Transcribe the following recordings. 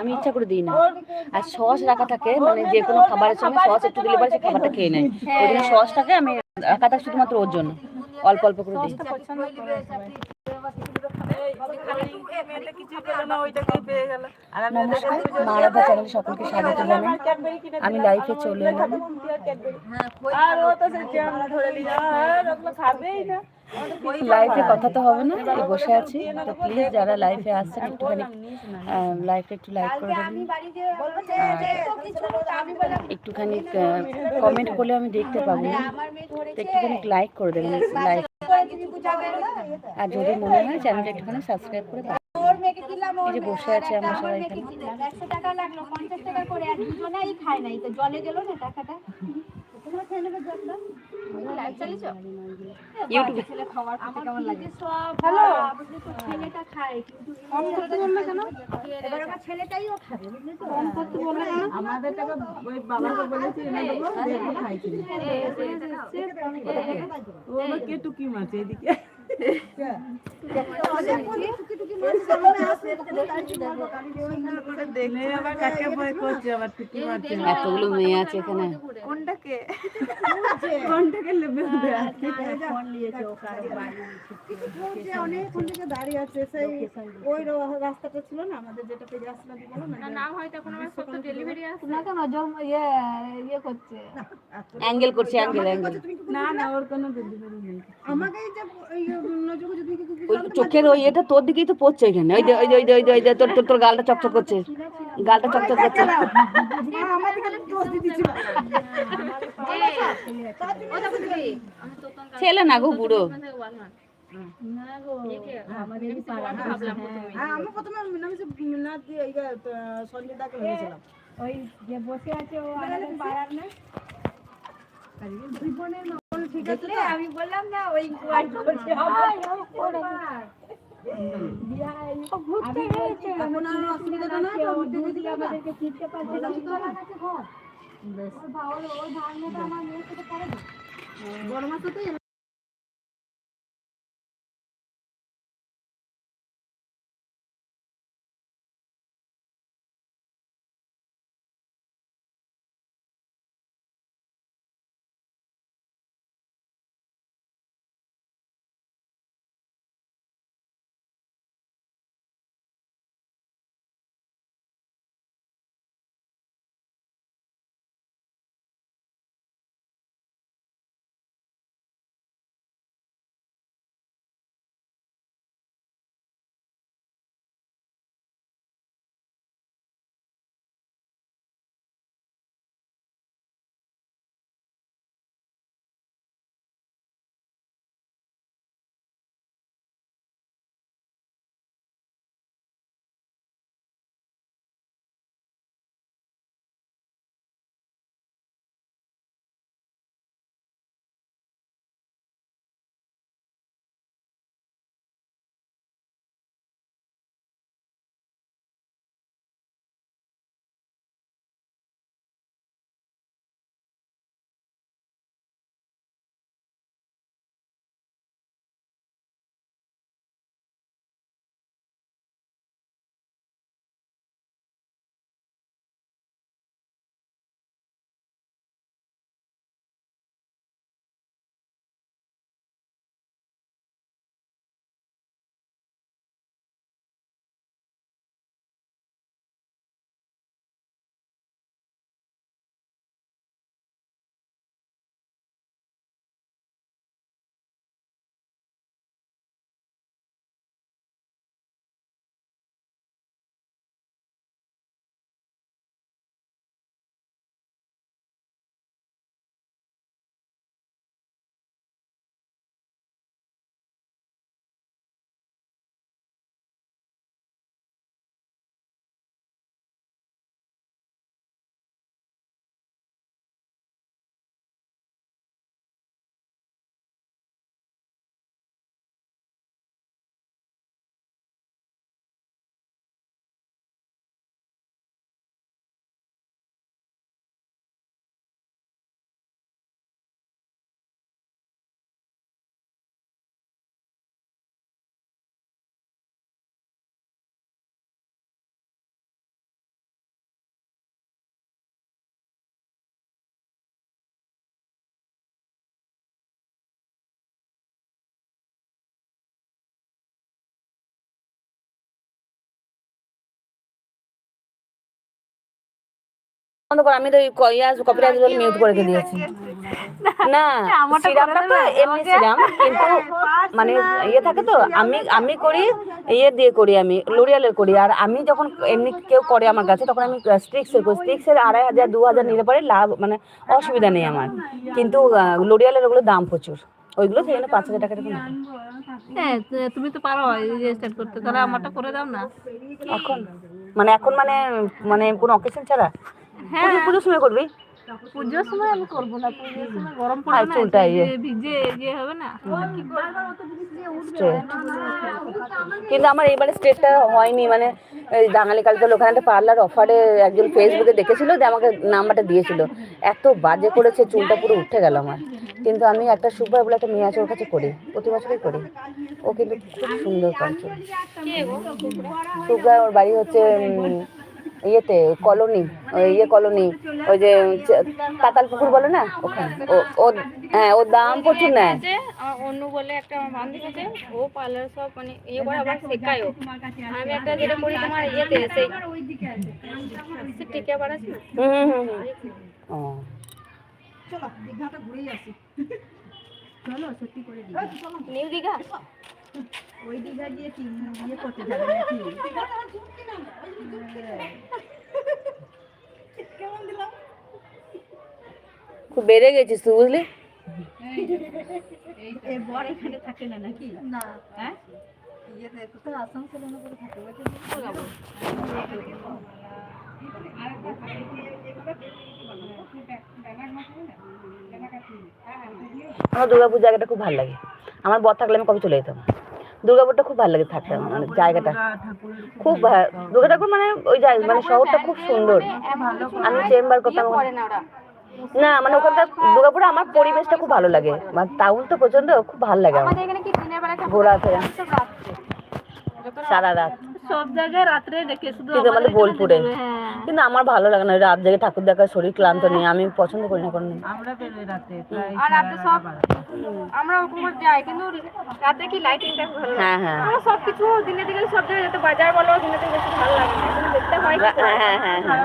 আমি ইচ্ছা করে দিই না। আর সস রাখা থাকে মানে যে কোনো খাবারের সঙ্গে সস একটু দিলে পরে সে খাবারটা খেয়ে নেয়। ওই জন্য সসটাকে আমি রাখা থাকে শুধুমাত্র ওর জন্য। অল্প অল্প করে দিই। সকলকে স্বাগত জানাই। আমি লাইফে চলে এলাম। লাইফে কথা তো হবে না বসে আছি। তো প্লিজ যারা লাইফে আসছেন, একটুখানি লাইফে একটু লাইক করে দেবেন। একটুখানি কমেন্ট করলে আমি দেখতে পাবো। না একটুখানি লাইক করে দেবেন লাইক আর যদি মনে হয় চ্যানেলটা একটুখানি সাবস্ক্রাইব করে এই যে বসে আছে আমরা সবাই টাকা লাগল পঞ্চাশ টাকা করে আর দুজনেই খায় নাই, তো জলে গেল না টাকাটা? ইউটিউবে আমাদের টাকা মাছ এদিকে দেখলে আবার কাকে ভয় করছে আবার টুকি মারছে এতগুলো মেয়ে আছে এখানে। কোনটাকে? কোনটাকে অনেকক্ষণ থেকে দাঁড়িয়ে আছে? সেই ওই রাস্তাটা ছিল না আমাদের যেটা পেয়ে আসলাম বলো না না কেন জল ইয়ে ইয়ে করছে। অ্যাঙ্গেল করছে অ্যাঙ্গেল অ্যাঙ্গেল। না না ওর কোনো ডেলিভারি নেই। আমাকে যে এই নজর যদি কিছু ওই চোখের ওই এটা তোর দিকেই তো পড়ছে এখানে। ওই যে ওই যে ওই যে ওই যে ওই যে তোর তোর তোর গালটা চকচক করছে। গালটা চকচক করছে। দিচ্ছিল ছেলে। না গো বুড়ো। হ্যাঁ আমি প্রথমে মিনা সঞ্জিতাকে ভেবেছিলাম ওই যে বসে আছে ও আমাদের পাড়ার না। দেখলে আমি বললাম না ওই আমাদেরকে পারছে ওর আমার মেয়ের সাথে বড় মাছ তো বন্ধ কর আমি তো কপিরাইট বলে মিউট করে দিয়েছি। না সিরামটা তো এমনি সিরাম কিন্তু মানে ইয়ে থাকে তো আমি আমি করি ইয়ে দিয়ে করি আমি লোরিয়ালের করি আর আমি যখন এমনি কেউ করে আমার কাছে তখন আমি স্ট্রিক্সের করি। স্ট্রিক্সের আড়াই হাজার দু হাজার নিলে পরে লাভ মানে অসুবিধা নেই আমার। কিন্তু লোরিয়ালের ওগুলো দাম প্রচুর। ওইগুলো সেখানে পাঁচ হাজার টাকা টাকা হ্যাঁ তুমি তো পারো স্টার্ট করতে তাহলে আমারটা করে দাও না। এখন? মানে এখন মানে মানে কোনো অকেশন ছাড়া? হ্যাঁ। পুজোর সময় করবি? পুজোর সময় আমি করব না পুজোর সময় গরম পড়বে না চুলটা ইয়ে। ভিজে ইয়ে হবে না। কিন্তু আমার এবারে স্ট্রেটটা হয়নি মানে বাঙালি কালচার ওখানে একটা পার্লার অফারে একজন ফেসবুকে দেখেছিল যে আমাকে নাম্বারটা দিয়েছিল। এত বাজে করেছে চুলটা পুরো উঠে গেল আমার। কিন্তু আমি একটা সুপার বলে একটা মেয়ে আছে ওর কাছে করি প্রতি বছরই করি। ও কিন্তু খুব সুন্দর চুল সুগা ওর বাড়ি হচ্ছে ইয়েতে কলোনি ওই ইয়ে কলোনি ওই যে চ- পাতাল পুকুর বলে না? ওখানে। ও ও হ্যাঁ ওর দাম প্রচুর নেয়। আছে আমার অন্য বলে একটা আমার বান্ধবী আছে ও পার্লার সব মানে ইয়ে করে আবার শেখায়ও। আমি একটা যেটা করি তোমার ইয়েতে সেই সে টিকা বাড়াচ্ছি হুম হুম হুম হুম। ও। চলো দীঘাটা ঘুরেই আসি। চলো সত্যি করে দিই নিউ দীঘা? ওই দীঘা গিয়ে কি ইয়ে করতে যাবে নাকি? খুব বেড়ে গেছিস তুই বুঝলি? বর এখানে থাকে না নাকি? না। হ্যাঁ? আসানসোলে আমার দুর্গাপুর জায়গাটা খুব ভালো লাগে। আমার বর থাকলে আমি কবে চলে যেতাম? দুর্গাপুরটা খুব ভালো লাগে থাকতে মানে জায়গাটা। খুব দুর্গা ঠাকুর মানে ওই জায়গা মানে শহরটা খুব সুন্দর। আমি চেম্বার করতাম। না মানে ওখানকার দুর্গাপুরে আমার পরিবেশটা খুব ভালো লাগে। মানে টাউন তো প্রচণ্ড খুব ভালো লাগে আমার। আমাদের এখানে কি দিনের বেলা ঘোরা ফেরা। সারা রাত। সব জায়গায় রাত্রে দেখে শুধু কিন্তু আমাদের বোলপুরে। হ্যাঁ। কিন্তু আমার ভালো লাগে না রাত জেগে ঠাকুর দেখার শরীর ক্লান্ত নেই আমি পছন্দ করি না কোনো আর রাতে সব আমরা ওরকম যাই কিন্তু রাতে কি লাইটিংটা ভালো হ্যাঁ হ্যাঁ। আমরা সব কিছু দিনে দিনে সব জায়গায় যত বাজার বলো দিনে দিনে বেশি ভালো লাগে দেখতে হয় হ্যাঁ হ্যাঁ হ্যাঁ হ্যাঁ।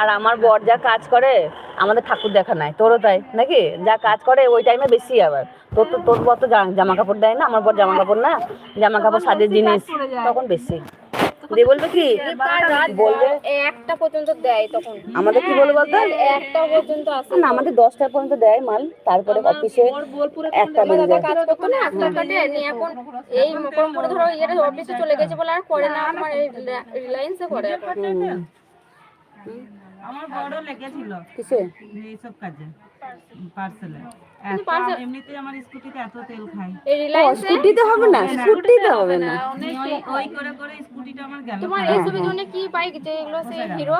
আর আমার বর যা কাজ করে আমাদের ঠাকুর দেখা নাই তোরও তাই নাকি? যা কাজ করে ওই টাইমে বেশি আবার। তোর তো তোর বর তো জামা কাপড় দেয় না আমার বর জামা কাপড় না জামা কাপড় সাজের জিনিস তখন বেশি। দিয়ে বলবে কি? বলবে। একটা পর্যন্ত দেয় তখন। আমাদের কি বলব বলতো? একটা পর্যন্ত আসে না আমাদের দশটা পর্যন্ত দেয় মাল তারপরে অফিসে একটা বেজে যায়। কাজ করতো না একটা কাটে নিয়ে এখন এই মকর মনে ধরো ইয়ের অফিসে চলে গেছে বলে আর করে না আমার এই রিলায়েন্সে করে। আমার বড় লেগেছিল। কিসে? এইসব কাজে পার্সেলে। এমনিতে আমার স্কুটিতে এত তেল খাই এই রিলায়েন্সে স্কুটিতে হবে না স্কুটিতে হবে না। ওই ওই করে করে স্কুটিটা আমার গেল তোমার এইসবের জন্য কি বাইক যেগুলো সেই হিরো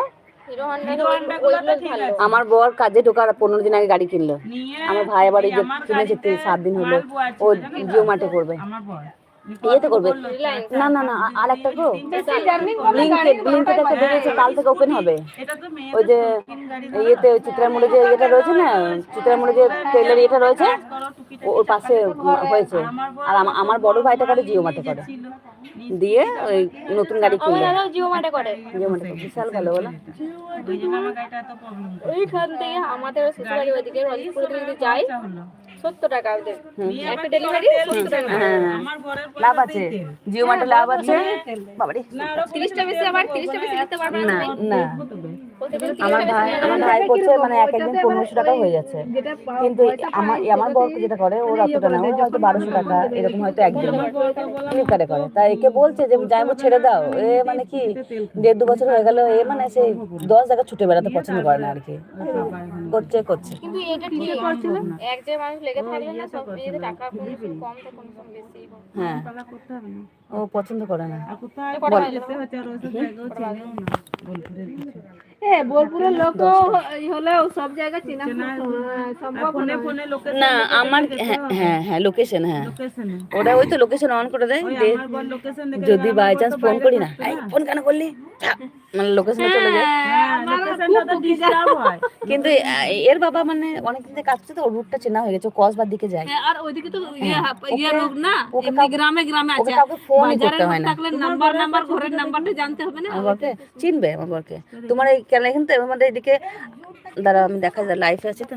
হিরো হন্ডা ওইগুলো ভালো। আমার বর কাজে ঢোকার পনেরো দিন আগে গাড়ি কিনলো। আমার ভাই বাড়ি কিনেছে সাত দিন হলো ও জিও মাঠে করবে। আমার বর। ইয়েতে করবে। না না না আর একটা গো। ব্লিঙ্কেট ব্লিঙ্কেট একটা বেরিয়েছে কাল থেকে ওপেন হবে। এটা তো মেয়ে ওই যে ইয়েতে ওই চিত্রামুড়ে যে ইয়েটা রয়েছে না চিত্রামুড়ে যে তেলের ইয়েটা রয়েছে ওর পাশে হয়েছে। আর আমার বড় ভাইটা করে জিও মার্টে করে। দিয়ে ওই নতুন গাড়ি কিনলো। জিও মার্টে করে। জিও করে। বিশাল ভালো বলো। ওইখান থেকে আমাদের শ্বশুরবাড়ি ওইদিকে রজপুর যদি যাই সত্তর টাকা ওদের। একটা ডেলিভারি সত্তর টাকা। হ্যাঁ। হ্যাঁ লাভ আছে। জিও মার্টে লাভ আছে। বাবারে। তিরিশটা বেশি আবার তিরিশটা বেশি দিতে পারবে না। আমার ভাই আমার ভাই করছে মানে এক একদিন পনেরোশো টাকা হয়ে যাচ্ছে। কিন্তু আমার আমার বর যেটা করে ওর অতটা না হয়তো বারোশো টাকা এরকম হয়তো একদিন ফ্লিপকার্টে করে। তাই একে বলছে যে যাইবো ছেড়ে দাও। এ মানে কি দেড় দু বছর হয়ে গেল এ মানে সেই দশ জায়গা ছুটে বেড়াতে পছন্দ করে না আর কি। করছে করছে। কিন্তু এটা ঠিক। এক যে মানুষ লেগে থাকলে না সব ইয়েতে টাকা কমিশন কম তো কমিশন বেশি হ্যাঁ। ও পছন্দ করে না। কোথায় যেতে হচ্ছে আর ওইসব জায়গাও চিনেও না। বোলপুরের কিছু হ্যাঁ বোলপুরের লোক হলেও সব চেনা সম্ভব না আমার হ্যাঁ হ্যাঁ হ্যাঁ লোকেশন হ্যাঁ। ওটা ওই তো লোকেশন অন করে দেয় দিয়ে আমার বর লোকেশন দেখে যদি বাই চান্স ফোন করি না। ফোন কেন করলি? মানে লোকেশনে চলে যায়। তো ডিস্টার্ব হয়। কিন্তু এর বাবা মানে অনেকদিন থেকে কাজ করছে তো রুটটা চেনা হয়ে গেছে কসবার দিকে যায়। হ্যাঁ, আর ওইদিকে তো ইয়ে ইয়ে লোক না এমনি গ্রামে গ্রামে আছে। কাউকে ফোনই করতে হয় না। থাকলে নাম্বার নাম্বার ঘরের নাম্বারটা জানতে হবে না? আমার বরকে চিনবে আমার বরকে তোমার এই কেন কিন্তু আমাদের এদিকে দাঁড়া আমি দেখা যায় লাইফে আছে তো।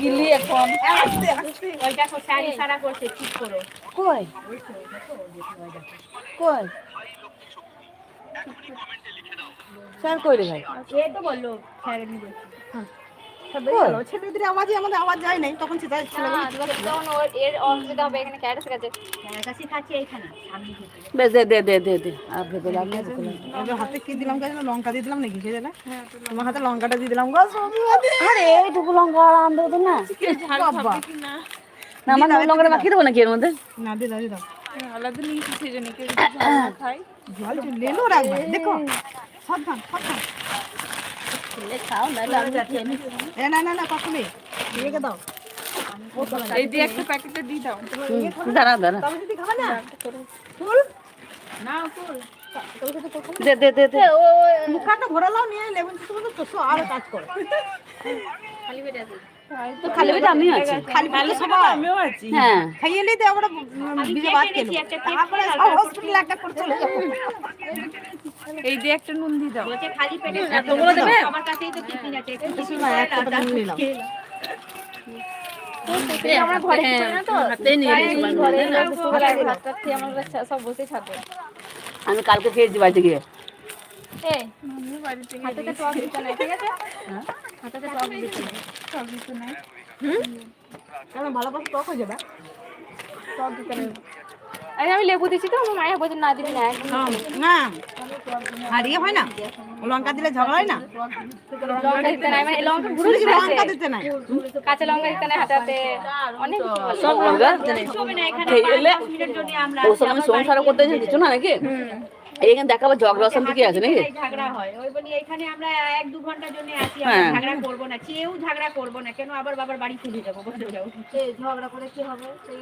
গিলি এখন ওইটা শাড়ি সারা করছে ঠিক করে কই? কই? স্যার কই রে ভাই? এ তো বলল স্যার ছেলেদের আওয়াজে আমাদের আওয়াজ যায় নাই তখন সেটা তখন ওর এর অসুবিধা হবে এখানে ক্যারেস গেছে কাশি খাচ্ছে এইখানে বেশ দে দে দে দে দে আর ভেবে লাভ নেই হাতে কি দিলাম লঙ্কা দিয়ে দিলাম নাকি খেয়ে তোমার হাতে লঙ্কাটা দিয়ে দিলাম গো আরে এইটুকু লঙ্কা আনতে হতো না? না? আমার লঙ্কাটা মাখিয়ে দেবো নাকি এর মধ্যে? না দিয়ে দাও দিয়ে দাও জল চলে রাখবে দেখো। সাবধান সাবধান খাও না এ না না না কখনই রেখে দাও। দাঁড়া দাঁড়া। তবে যদি খাবে না? ফুল? দে দে দে দে। মুখটা ঘোরালাও নিয়ে লেবুন চিপে তো তো আরও কাজ করে। খালি পেটে তো খালি পেটে আমিও আছি। খালি পেলে সবাই আমিও আছি। হ্যাঁ। খাইয়ে নিতে আমরা বিজে ভাত খেলো তারপরে সব একটা করে চলে যাব। এই যে একটা নুন দিয়ে দাও। বলছে খালি পেটে এতগুলো দেবে? আমার কাছেই তো টিফিন আছে একটু কিছু না একটা নিয়ে নিলাম। আমরা ঘরে না তো? হাতে নিয়ে গেছি বাড়ি ঘরে মধ্যে না। দুপুরবেলা ভাত খেয়ে আমরা সব বসে থাকব আমি কালকে খেয়েছি বাড়িতে গিয়ে। এই হাতে টক দিতে নাই ঠিক আছে? হাতে টক দিতে টক দিতে নাই। কেন ভালোবাসা টক হয়ে যাবে? টক দিতে নাই। আরে আমি লেবু দিছি তো আমার মায়ের বলছে না দিবি না। না। হারিয়ে হয় না? লঙ্কা দিলে ঝগড়া হয় না? লঙ্কা দিতে নাই মানে লঙ্কা গুঁড়ো দিতে নাই লঙ্কা দিতে নাই। কাঁচা লঙ্কা দিতে নাই হাতাতে। অনেক। সব লঙ্কা? খেয়ে এলে ও সময় সংসার করতে কিছু না নাকি? এইখানে দেখাবো ঝগড়া অশান্তি কি আছে নাকি? ঝগড়া হয়। ওই বলি এখানে আমরা এক দু ঘণ্টার জন্য আসি হ্যাঁ। আমরা ঝগড়া করব না কেউ ঝগড়া করব না কেন আবার বাবার বাড়ি চলে যাব? বলে যাব ঝগড়া করে কি হবে? সেই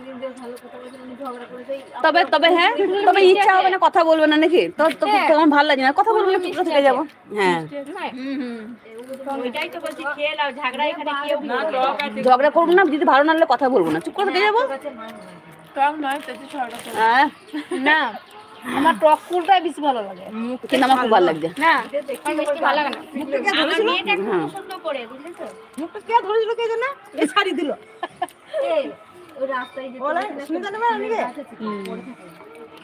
দিন দিয়ে ভালো কথা বলছে ঝগড়া করে সেই তবে তবে হ্যাঁ তবে ইচ্ছা হবে না কথা বলবে না নাকি? তো তো তোমার ভালো লাগে না কথা বলবে না চুপ থেকে যাব। হ্যাঁ। ওইটাই তো বলছি খেয়ে নাও ঝগড়া এখানে কেউ না করবে না। টক আছে ঝগড়া করব না যদি ভালো না লাগলে কথা বলব না চুপ করে থেকে যাব। নয় হ্যাঁ। না। আমার টক ফুলটাই বেশি ভালো লাগে। কিন্তু আমার খুব ভালো লাগছে। না মিষ্টি ভালো লাগে না। আমার মেয়েটা খুব হ্যাঁ। পছন্দ করে বুঝলেছো? মুখটা কে ধরেছিল কে জানে? এই শাড়ি দিল। এই, ওই রাস্তায়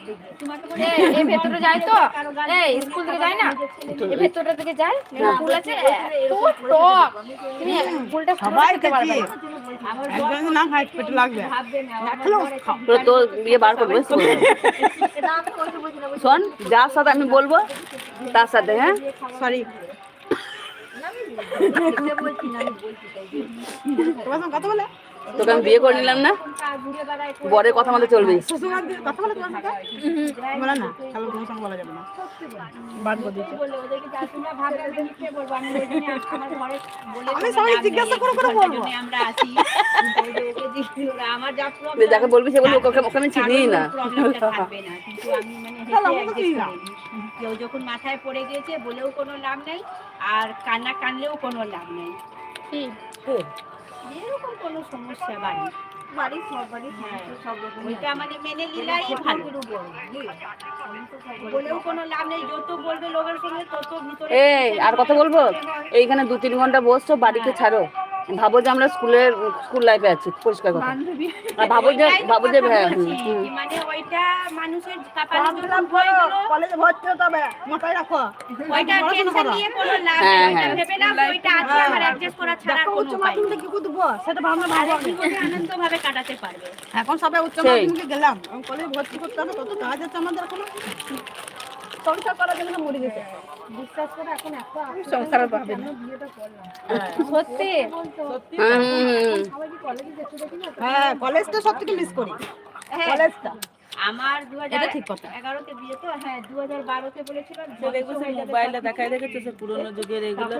এই, এই ভেতরে যায় তো। এই স্কুল থেকে যায় না? এই ভেতরটা থেকে যায় ফুল আছে? এত টক তুমি ফুলটা পুরো সবাই খেতে পারবে দেখি না। একজন না খাই পেটে লাগবে তো তো ইয়ে বার করব বুঝতে পারছ? শোন যার সাথে আমি বলব তার সাথে হ্যাঁ? সরি তোমার সঙ্গে কথা বলে? তোকে আমি বিয়ে করে নিলাম না? বরের কথা মতো চলবে। যাকে বলবি সে বলবি ওকে আমি চিনিই না। মানে। কেউ যখন মাথায় পড়ে গিয়েছে বলেও কোনো লাভ নেই আর কান্না কানলেও কোনো লাভ নেই। কি? এরকম কোনো সমস্যা বাড়ি? বাড়ির সব বাড়ির হ্যাঁ। সব রকম ওইটা মেনে নিলাই ভালো। বলেও কোনো লাভ নেই যত বলবে লোকের সঙ্গে তত ভিতরে এই আর কথা বলব? এইখানে দু তিন ঘণ্টা বসছো বাড়িতে ছাড়ো। ভাবো যে আমরা স্কুলের স্কুল লাইফে আছি পরিষ্কার কথা। আর ভাবো যে ভাবো যে হ্যাঁ মানে ওইটা মানুষের হয়ে কলেজে ভর্তি হতে হবে মাথায় রাখো। ওইটা টেনশন করো। নিয়ে কোনো লাভ হ্যাঁ, নেই ওইটা হ্যাঁ। ভেবে নাও ওইটা আছে আমার অ্যাডজাস্ট করা ছাড়া কোনো উচ্চ মাধ্যমিকে কি দেবো? সেটা ভাবনা এক জীবনে আনন্দভাবে কাটাতে পারবে। এখন সবাই উচ্চ মাধ্যমিকে গেলাম কলেজে ভর্তি করতে হবে কত কাজ আছে আমাদের এখন? সংসার করার জন্য মরে গেছে। বিশ্বাস করে এখন একটা সংসার পাবে না। সত্যি? হুম, হুম। হ্যাঁ কলেজটা সব থেকে মিস করি। কলেজটা আমার দু হাজার ঠিক কথা। এগারোতে বিয়ে তো হ্যাঁ দু হাজার বারোতে বলেছিল সে দেখব সে দেখায় দেখেছ সে পুরোনো যুগের এগুলো?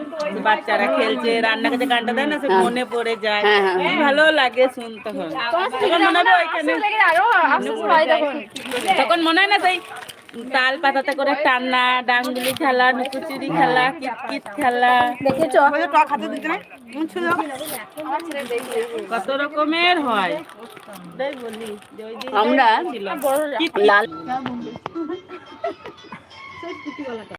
বাচ্চারা খেলছে রান্নাকে যে গানটা দেয় না সে মনে পড়ে যায়। হ্যাঁ, হ্যাঁ, ভালো লাগে শুনতে মনে হবে হয় তখন মনে হয় না সেই তাল পাতাতে করে টান্না ডাঙ্গুলি খেলা লুকোচুরি খেলা কিতকিত খেলা। দেখেছ? কত রকমের হয়। আমরা লাল